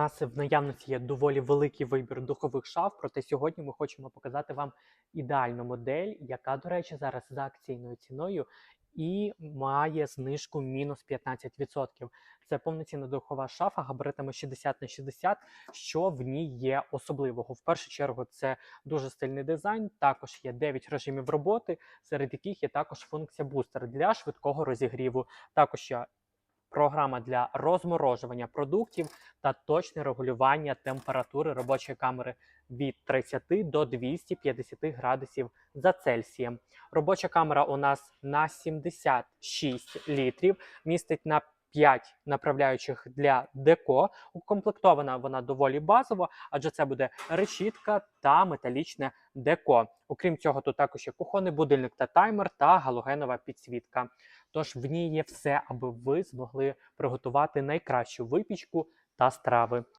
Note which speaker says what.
Speaker 1: Нас в наявності є доволі великий вибір духових шаф, проте сьогодні ми хочемо показати вам ідеальну модель, яка, до речі, зараз за акційною ціною і має знижку мінус 15%. Це повноцінна духова шафа габаритами 60 на 60, що в ній є особливого. В першу чергу це дуже стильний дизайн. Також є 9 режимів роботи, серед яких є також функція бустер для швидкого розігріву. Також є програма для розморожування продуктів та точне регулювання температури робочої камери від 30 до 250 градусів за Цельсієм. Робоча камера у нас на 76 літрів, містить на 5 направляючих для деко. Укомплектована вона доволі базово, адже це буде решітка та металічне деко. Окрім цього, тут також є кухонний будильник та таймер та галогенова підсвітка. Тож в ній є все, аби ви змогли приготувати найкращу випічку та страви.